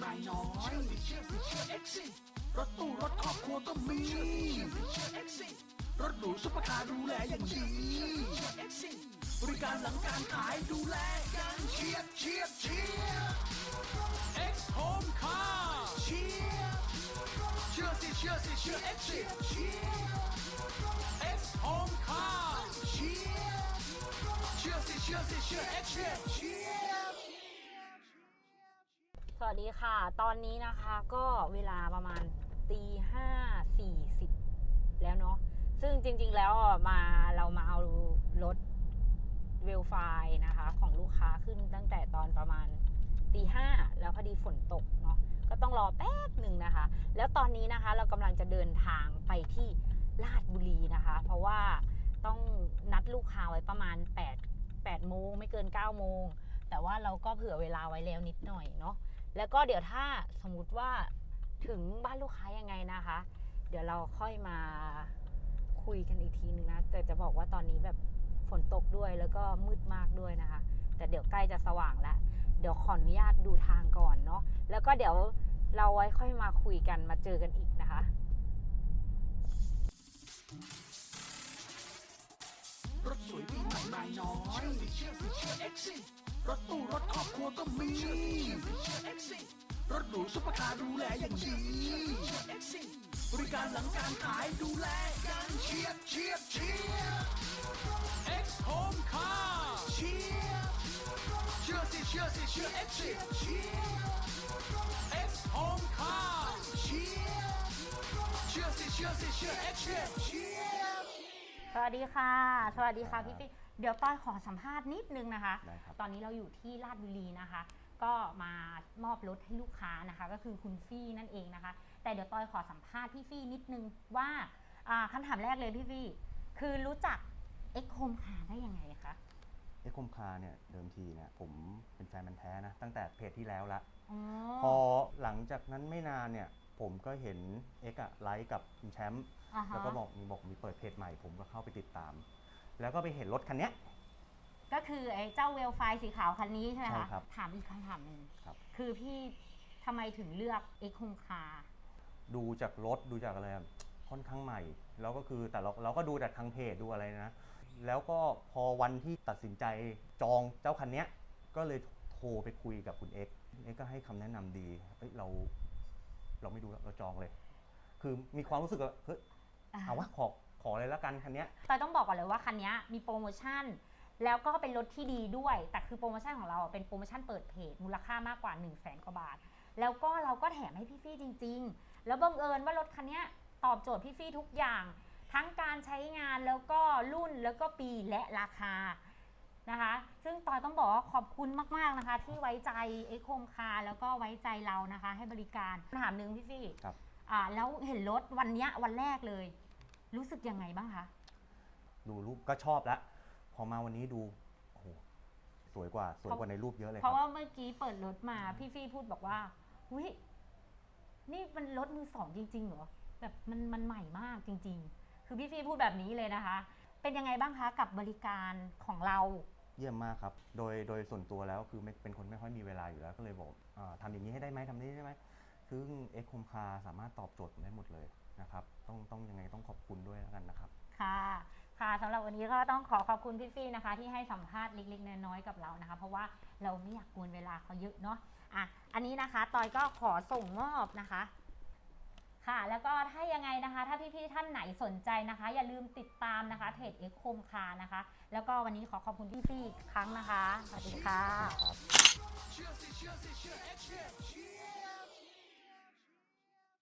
ไม่น้อยรถตู้รถครอบครัวก็มี รถหรูซุปเปอร์คาร์ดูแลอย่างดี บริการหลังการขายดูแลกันเชียร์เชียร์เชียร์ X Home Car เชียร์เชื่อสิเชื่อสิเชื่อเอ็กซิเชียร์ X Home Car เชียร์เชื่อสิเชื่อสิเชื่อเอ็กซิเชียร์ สวัสดีค่ะ ตอนนี้นะคะก็เวลาประมาณตีห้าสี่สิบแล้วเนาะซึ่งจริง ๆ แล้วมาเรามาเอารถเวลไฟนะคะ ของลูกค้าขึ้นตั้งแต่ตอนประมาณตีห้าแล้วพอดีฝนตกเนาะก็ต้องรอแป๊บหนึ่งนะคะ แล้วตอนนี้นะคะเรากำลังจะเดินทางไปที่ลาดบุรีนะคะ เพราะว่าต้องนัดลูกค้าไว้ประมาณ 8 8โมงไม่เกิน 9 โมง แต่ว่าเราก็เผื่อเวลาไว้แล้วนิดหน่อยเนาะ แล้วก็เดี๋ยวถ้าสมมุติว่าถึงบ้านลูกค้ายังไงนะคะ เดี๋ยวเราค่อยมาคุยกันอีกทีนึงนะ แต่จะบอกว่าตอนนี้แบบฝนตกด้วยแล้วก็มืดมากด้วยนะคะ แต่เดี๋ยวใกล้จะสว่างแล้ว เดี๋ยวขออนุญาตดูทางก่อนเนาะ แล้วก็เดี๋ยวเราไว้ค่อยมาคุยกันมาเจอกันอีกนะคะรถสวยปีใหม่ไม่น้อย รถตู้รถครอบครัวก็มี รถหรูซุปเปอร์คาร์ดูแลอย่างดี บริการหลังการขายดูแลกันเชียร์เชียร์เชียร์ X Home Car เชียร์เชื่อสิเชื่อสิเชื่อเอ็กซิเชียร์ X Home Car เชียร์เชื่อสิเชื่อสิเชื่อเอ็กซิเชียร์สวัสดีค่ะ สวัสดีค่ะพี่ปิ๊ก เดี๋ยวต้อยขอสัมภาษณ์นิดนึงนะคะ ได้ครับ ตอนนี้เราอยู่ที่ลาดบุรีนะคะ ก็มามอบรถให้ลูกค้านะคะ ก็คือคุณฟี่นั่นเองนะคะ แต่เดี๋ยวต้อยขอสัมภาษณ์พี่ฟี่นิดนึงว่าอ่าคำถามแรกเลยพี่ฟี่คือรู้จักเอ็กโฮมคาได้ยังไงคะ เอ็กคมคาเนี่ยเดิมทีเนี่ยผมเป็นแฟนมันธุ์แท้นะ ตั้งแต่เพจที่แล้วละ อ๋อ พอหลังจากนั้นไม่นานเนี่ย ผมก็เห็นเอ็กอะไลฟ์กับคุณแชมป์อ่าฮะ แล้วก็บอกมีบอกมีเปิดเพจใหม่ ผมก็เข้าไปติดตาม แล้วก็ไปเห็นรถคันเนี้ย ก็คือไอ้เจ้าเวลไฟสีขาวคันนี้ใช่ไหมใช่คะ ครับถามอีกคำถามหนึ่งครับ คือพี่ทำไมถึงเลือกเอ็กโฮมคา ดูจากรถดูจากอะไรอะค่อนข้างใหม่ แล้วก็คือแต่เราเราก็ดูจากทางเพจดูอะไรนะ แล้วก็พอวันที่ตัดสินใจจองเจ้าคันเนี้ย ก็เลยโทรไปคุยกับคุณเอ็กซ์เอ็กซ์ก็ให้คำแนะนำดีเอ้ยเราเราไม่ดูแล้วเราจองเลย คือมีความรู้สึกว่าเฮ้ยเอาวะขอข อเลยแล้วกันคันเนี้ยตอยต้องบอกก่อนเลยว่าคันนี้มีโปรโมชั่น แล้วก็เป็นรถที่ดีด้วย แต่คือโปรโมชั่นของเราเป็นโปรโมชั่นเปิดเพจมูลค่ามากกว่า1 0 0 0 0แสนกว่าบาท แล้วก็เราก็แถมให้พี่ฟี่จริง ๆ แล้วบังเอิญว่ารถคันนี้ตอบโจทย์พี่ฟี่ทุกอย่าง ทั้งการใช้งานแล้วก็รุ่นแล้วก็ปีและราคานะคะ ซึ่งตอยต้องบอกว่าขอบคุณมาก ๆ นะคะ ที่ไว้ใจเอ็กโคมคาแล้วก็ไว้ใจเรานะคะ ให้บริการถามหนึ่งพี่ฟี่ครับอ่าแล้วเห็นรถวันเนี้ยวันแรกเลย รู้สึกยังไงบ้างคะ ดูรูปก็ชอบแล้วพอมาวันนี้ดูโอ้โหสวยกว่าสวยกว่าในรูปเยอะเลยเพครัราะบว่าเมื่อกี้เปิดรถมาพี่ฟี่พูดบอกว่าอุ้ยนี่มันรถมือสองจริง ๆ เหรอ แบบมันมันใหม่มากจริง ๆ คือพี่ฟี่พูดแบบนี้เลยนะคะ เป็นยังไงบ้างคะกับบริการของเรา เยี่ยมมากครับ โดยโดยส่วนตัวแล้วคือไม่เป็นคนไม่ค่อยมีเวลาอยู่แล้วก็เลยบอกอาทำอย่างนี้ให้ได้ไหมทำนี้ได้ไหม ซึ่งเอ็กคมคาสามารถตอบโจทย์ผมได้หมดเลยนะครับ ต้องต้องยังไงต้องขอบคุณด้วยแล้วกันนะครับ ค่ะ ค่ะสำหรับวันนี้ก็ต้องขอขอบคุณพี่ฟี่นะคะ ที่ให้สัมภาษณ์เล็กๆน้อยๆกับเรานะคะ เพราะว่าเราไม่อยากกวนเวลาเขาเยอะเนาะอะอันนี้นะคะตอยก็ขอส่งมอบนะคะ ค่ะ แล้วก็ถ้ายังไงนะคะ ถ้าพี่ๆท่านไหนสนใจนะคะ อย่าลืมติดตามนะคะเพจเอ็กโคมคานะคะ แล้วก็วันนี้ขอขอบคุณพี่ฟี่อีกครั้งนะคะสวัสดีค่ะครับ